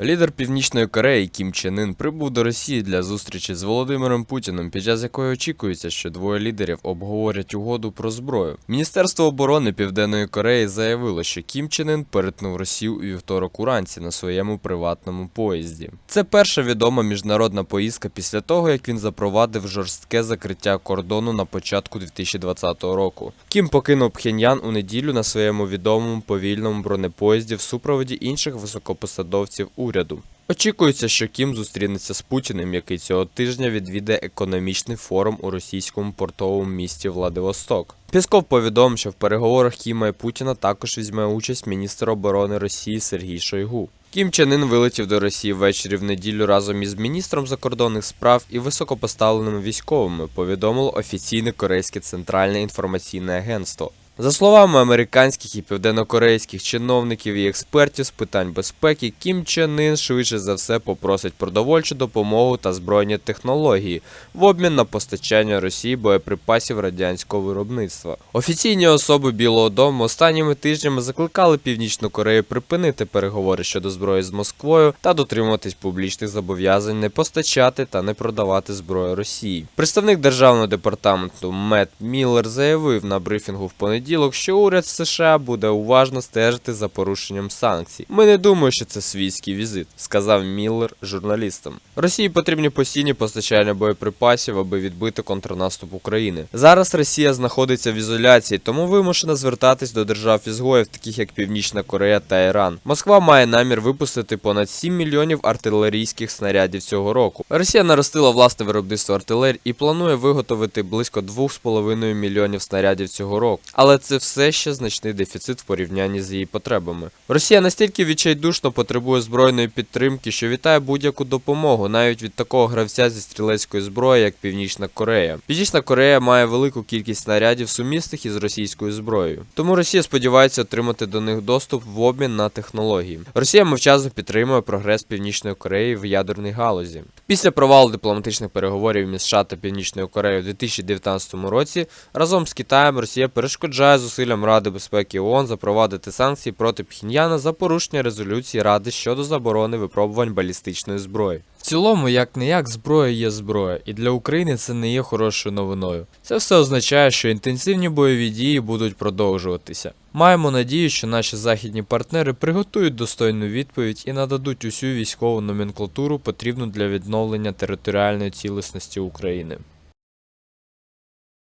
Лідер Північної Кореї Кім Чен Ін прибув до Росії для зустрічі з Володимиром Путіним, під час якої очікується, що двоє лідерів обговорять угоду про зброю. Міністерство оборони Південної Кореї заявило, що Кім Чен Ін перетнув Росію у вівторок уранці на своєму приватному поїзді. Це перша відома міжнародна поїздка після того, як він запровадив жорстке закриття кордону на початку 2020 року. Кім покинув Пхеньян у неділю на своєму відомому повільному бронепоїзді в супроводі інших високопосадовців уряду. Очікується, що Кім зустрінеться з Путіним, який цього тижня відвідає економічний форум у російському портовому місті Владивосток. Пісков повідомив, що в переговорах Кіма і Путіна також візьме участь міністр оборони Росії Сергій Шойгу. Кім Чен Ін вилетів до Росії ввечері в неділю разом із міністром закордонних справ і високопоставленими військовими, повідомило офіційне корейське центральне інформаційне агентство. За словами американських і південнокорейських чиновників і експертів з питань безпеки, Кім Чен Ін швидше за все попросить продовольчу допомогу та збройні технології в обмін на постачання Росії боєприпасів радянського виробництва. Офіційні особи Білого Дому останніми тижнями закликали Північну Корею припинити переговори щодо зброї з Москвою та дотримуватись публічних зобов'язань не постачати та не продавати зброю Росії. Представник державного департаменту Мет Міллер заявив на брифінгу в понеділок, що уряд США буде уважно стежити за порушенням санкцій. Ми не думаємо, що це свійський візит, сказав Міллер журналістам. Росії потрібні постійні постачання боєприпасів, аби відбити контрнаступ України. Зараз Росія знаходиться в ізоляції, тому вимушена звертатись до держав ізгоїв, таких як Північна Корея та Іран. Москва має намір випустити понад 7 мільйонів артилерійських снарядів цього року. Росія наростила власне виробництво артилерій і планує виготовити близько 2,5 мільйонів снарядів цього року. Але це все ще значний дефіцит в порівнянні з її потребами. Росія настільки відчайдушно потребує збройної підтримки, що вітає будь-яку допомогу, навіть від такого гравця зі стрілецької зброї, як Північна Корея. Північна Корея має велику кількість снарядів сумісних із російською зброєю. Тому Росія сподівається отримати до них доступ в обмін на технології. Росія мовчазно підтримує прогрес Північної Кореї в ядерній галузі. Після провалу дипломатичних переговорів між США та Північною Кореєю у 2019 році разом з Китаєм Росія перешкоджає зусиллям Ради безпеки ООН запровадити санкції проти Пхеньяна за порушення резолюції Ради щодо заборони випробувань балістичної зброї. В цілому, як не як, зброя є зброя, і для України це не є хорошою новиною. Це все означає, що інтенсивні бойові дії будуть продовжуватися. Маємо надію, що наші західні партнери приготують достойну відповідь і нададуть усю військову номенклатуру, потрібну для відновлення територіальної цілісності України.